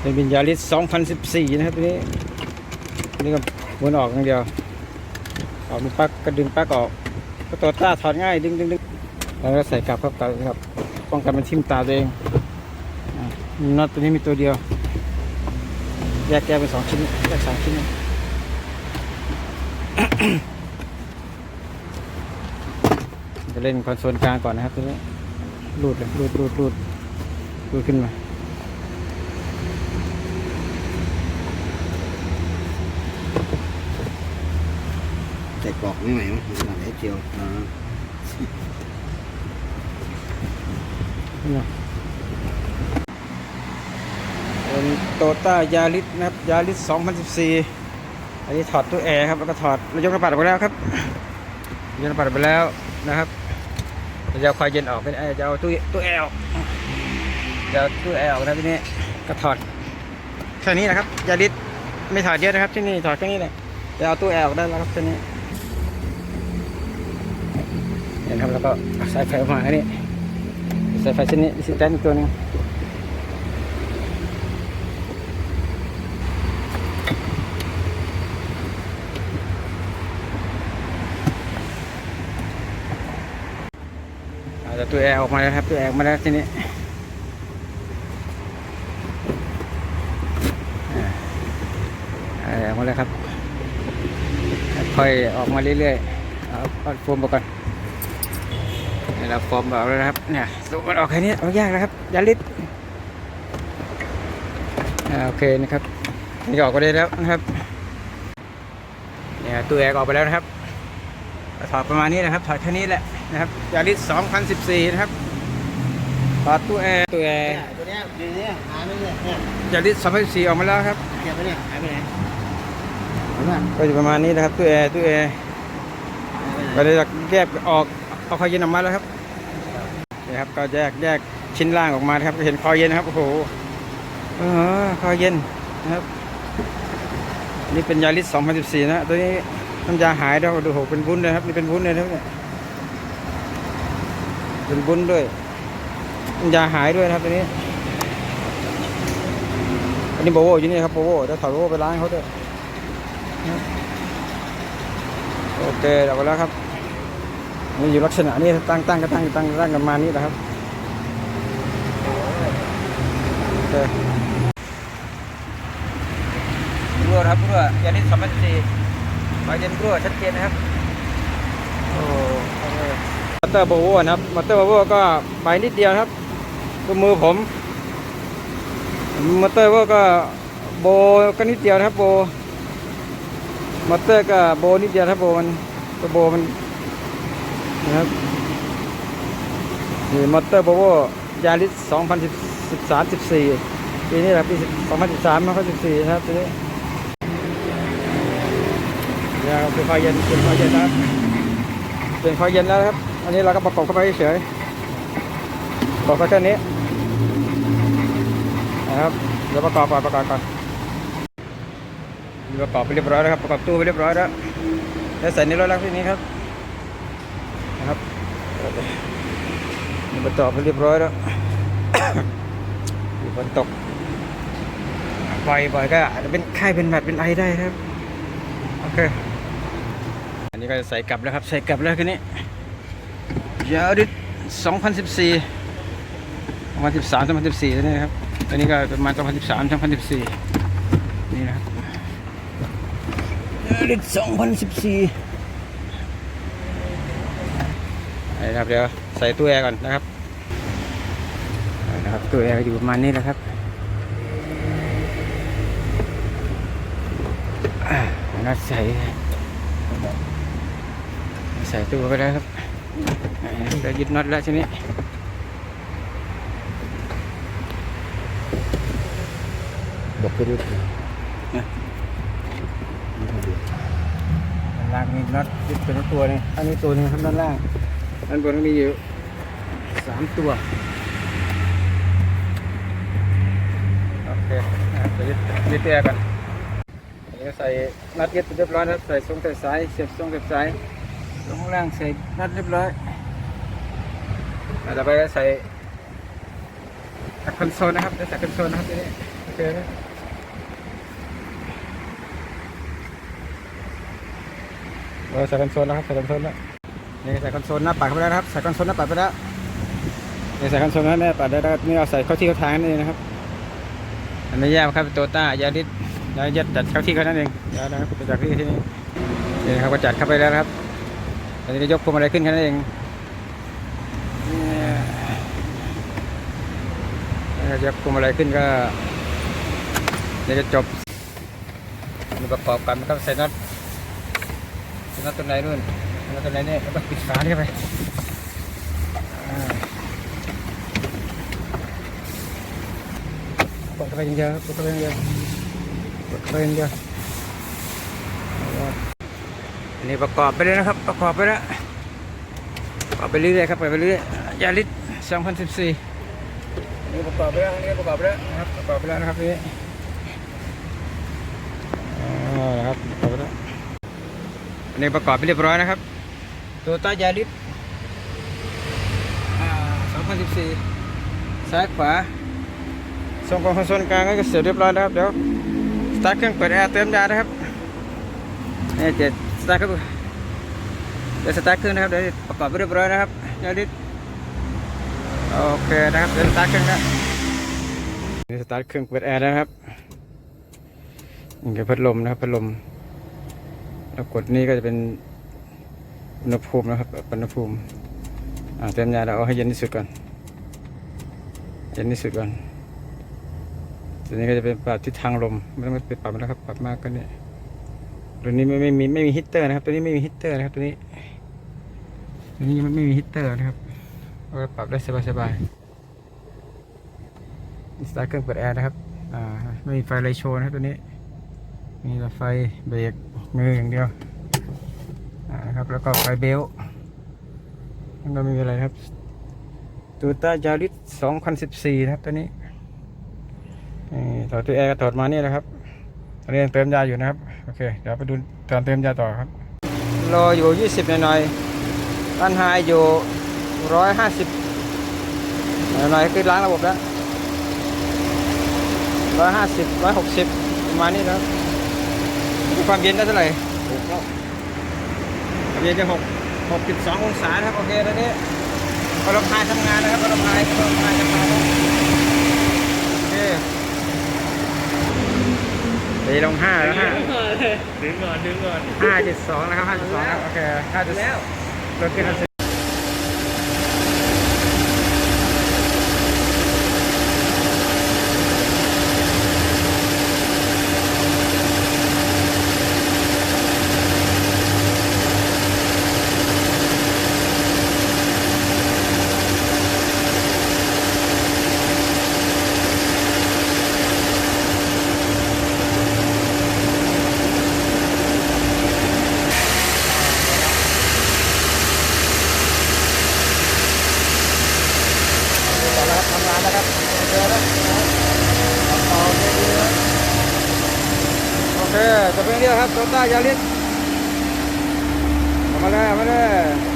เป็นบินยาริส2014 นะครับตัวนี้นี้ก็วนออกอย่างเดียวออกมีปักก็ดึงปักออก ก็ตัวต้าถอดง่ายดึงดึงดึงแล้วก็ใส่กลับครับกลับครับป้องกันมันทิ่มตาตัวเองน็อตตัวนี้มีตัวเดียว แยกแยกเป็นสองชิ้นแยกสามชิ้นจะเล่นคอนโซลกลางก่อนนะครับตัวนี้รูดเลยรูดรูดรูดรูดขึ้นมา ใส่กรอกไม่ไหวมั้งหลังไอ้เจียวอ่าเป็นโตต้ายาริสนะครับยาริส2014 อันนี้ถอดตู้แอร์ครับแล้วก็ถอดระยกระบาดออกไปแล้วครับระยกระบาดออกไปแล้วนะครับจะเอาควายเย็นออกเป็นไอ้จะเอาตู้ตู้แอร์ออกจะเอาตู้แอร์ออกนะทีนี้ก็ถอดแค่นี้นะครับยาริสไม่ถอดเยอะนะครับที่นี่ถอดแค่นี้เลยจะเอาตู้แอร์ออกได้แล้วครับทีนี้ นี่ยนะครับแล้วก็สายไฟออกมาอันนี้สายไฟเส้นนี้สแตนตัวนึงเอาแต่ตัวแอร์ออกมาแล้วครับตัวแอร์มาแล้วทีนี้อ่เออร์ออกมาแล้วครับ ค่อยออกมาเรื่อยๆเอาโฟมออกก่อน นี่เราโฟมออกแล้วนะครับเนี่ยตัวมันออกแค่นี้เอายากนะครับอยาลิดอ่าโอเคนะครับนี่ออกไปได้แล้วนะครับเนี่ยตัวแอร์ออกไปแล้วนะครับถอดประมาณนี้นะครับถอดแค่นี้แหละนะครับยาริส2014 นะครับถอดตู้แอร์ตู้แอร์ตัวเนี้ยอยู่เนี่ยหายไปเนี่ยเนี่ยยาริส2014ออกมาแล้วครับเก็บไปเนี่ยหายไปไหนเห็นไหมก็จะประมาณนี้นะครับตู้แอร์ตู้แอร์ก็เลยแยกออกเอาคอยเย็นออกมาแล้วครับ นี่ครับ ก็แยกแยกชิ้นล่างออกมาครับเห็นคอยเย็นครับโอ้โหเออคอยเย็นนะครับ นี่เป็นยาริส2014 นะตัวนี้น้ำยาหายแล้วดูโหเป็นวุ้นเลยครับนี่เป็นวุ้นเลยนะครับเนี่ยเป็นวุ้นด้วยน้ำยาหายด้วยนะครับตัวนี้อันนี้โบโวอยู่นี่ครับโบโวเดี๋ยวถอดโบโวไปล้างเขาด้วยนะโอเคเดี๋ยวไปแล้วครับ มันอยู่ลักษณะนี้ตั้งตั้งก็ตั้งตั้งตั้งกันมานี่นะครับโอเครั่วนะครับรั่วยานิสสามพันสี่มาเย็นรั่วชัดเจนนะครับโอ้โอเคมอเตอร์โบโวนะครับมอเตอร์โบโวก็ไปนิดเดียวนะครับตัวมือผมมอเตอร์ก็โบก็นิดเดียวนะครับโบมอเตอร์ก็โบนิดเดียวครับโบมันตัวโบมัน นะครับนี่มอเตอร์โบโวยาริส2013 14ปีนี้แหละปี2013มันก็14นะครับตัวนี้เนี่ยครับเป็นไฟเย็นเป็นไฟเย็นนะครับเป็นไฟเย็นแล้วครับ อันนี้เราก็ประกอบเข้าไปเฉยประกอบแค่นี้นะครับเดี๋ยวประกอบก่อนประกอบก่อนประกอบไปเรียบร้อยแล้วครับประกอบตู้ไปเรียบร้อยแล้วแล้วใส่ในรถแล้วที่นี้ครับ นะครับนี่ประกอบไปเรียบร้อยแล้วอยู่ฝนตกบ่อยบ่อยก็อาจจะเป็นไข้เป็นหวัดเป็นไอได้ครับโอเคอันนี้ก็จะใส่กลับแล้วครับ ใส่กลับแล้วคันนี้ยาวดิ2014 2013 2014แล้วนี่ครับอันนี้ก็ประมาณ2013 2014นี่นะครับลิต2014 นะครับเดี๋ยวใส่ตู้แอร์ก่อนนะครับนะครับตู้แอร์อยู่ประมาณนี้นะครับอ่านัดใส่ใส่ตู้ไปแล้วครับอ่าเดี๋ยวยึดน็อตแล้วทีนี้ดกไปด้วยด้านล่างมีน็อตยึดเป็นตัวหนึงอันนี้ตัวหนึงครับด้านล่าง ด้านบนก็มีอยู่สามตัวโอเคนะครับเดี๋ยวยึดยึดแอร์กันเดี๋ยวใส่น็อตยึดเรียบร้อยแล้วใส่ทรงใส่สายเสียบทรงเสียบสายลงข้างล่างใส่น็อตเรียบร้อยแล้วต่อไปก็ใส่คอนโซลนะครับจะใส่คอนโซลนะครับทีนี้เคนะเออใส่คอนโซลแล้วครับใส่คอนโซลแล้ว นี่ใส่คอนโซลหน้าปัดเข้าไปแล้วนะครับ ใส่คอนโซลหน้าปัดไปแล้วนี่ใส่คอนโซลหน้าปัดได้แล้วนี่เอาใส่เข้าที่เข้าทางนั่นเองนะครับ อันนี้แยกครับโตต้ายาริสยาริสจัดเข้าที่เขานั่นเองยานะครับจากที่ที่นี่นี่ครับก็จัดเข้าไปแล้วครับตอนนี้ยกพวงมาลัยขึ้นแค่นั้นเองนี่ยกพวงมาลัยขึ้นก็เดี๋ยวจะจบมีประกอบกันนะครับใส่น็อตนน็อตตัวไหนนู่น เป็นน็อตตัวไหนเนี่ยแล้วก็ปิดฝานี่เข้าไปอ่ากดเข้าไปอย่างเยวครับกดเข้าไปอย่างเดียวกดเข้าไปอย่างเยอันนี้ประกอบไปเลยนะครับ ประกอบไปแล้วประกอบไปเรื่อยๆครับไปเรื่อยๆยาลิส2014นี่ประกอบไปแล้วนี่ประกอบไปแล้วนะครับประกอบไปแล้วนะครับนี่อ่านะครับประกอบไปแล้วอันนี้ประกอบไปเรียบร้อยนะครับ ตโยต้ายาริส2014 ซ้ายขวาส่งกองคอนโซลกลางก็เสร็จเรียบร้อยแล้วครับ เดี๋ยว สตาร์ทเครื่องเปิดแอร์เติมยานะครับนี่เจ็ดสตาร์ทครับเดี๋ยวสตาร์ทเครื่องนะครับ เดี๋ยวประกอบไปเรียบร้อยนะครับยาริสโอเคนะครับ เดี๋ยวสตาร์ทเครื่องนะนี่สตาร์ทเครื่องเปิดแอร์นะครับนี่คือพัดลมนะครับ พัดลมแล้วกดนี้ก็จะเป็น อุณหภูมินะครับอุณหภูมิอ่าเต็มยาแล้วเอาให้เย็นที่สุดก่อนเย็นที่สุดก่อนตัวนี้ก็จะเป็นปรับทิศทางลมไม่ต้องไปปรับแล้วครับปรับมากก็เนี่ยตัวนี้ไม่ไม่มีไม่มีฮีตเตอร์นะครับ ตัวนี้ไม่มีฮีตเตอร์นะครับตัวนี้ตัวนี้มันไม่มีฮีตเตอร์นะครับเอาไปปรับได้สบายสบายสตาร์ทเครื่องเปิดแอร์นะครับอ่าไม่มีไฟไลโชว์นะครับตัวนี้มีแต่ไฟเบรกมืออย่างเดียว นะครับ แล้วก็ไฟเบลมันก็ไม่มีอะไรครับตูต้ายาริส2014นสิบสี่นะครับตัวนี้ถอดตัวแอร์ถอดมานี่นะครับตอนนี้ยังเติมยาอยู่นะครับ โอเค เดี๋ยวไปดูตอนเติมยาต่อครับ รออยู่20หน่อยๆตันไฮอยู่150หน่อยๆคือล้างระบบแล้ว150 160ประมาณนี้นะครับความเย็นได้เท่าไหร่ ถูกแล้วความเย็นจะหกหกจุดสององศานะครับโอเคตอนนี้พอลมพายทำงานนะครับพอลมพายพอลมพายทำงานแล้วโอเคตีลงห้าแล้วห้าดึงก่อนดึงก่อนห้าจุดสองนะครับห้าจุดสองครับโอเคห้าจุดแล้วลดขึ้น ครับทำงานแล้วครับโอเคแล้วต่อโอเคดีแล้วโอเคจะเป็นเรื่องครับโตต้ายาริสมาเลยมาเลย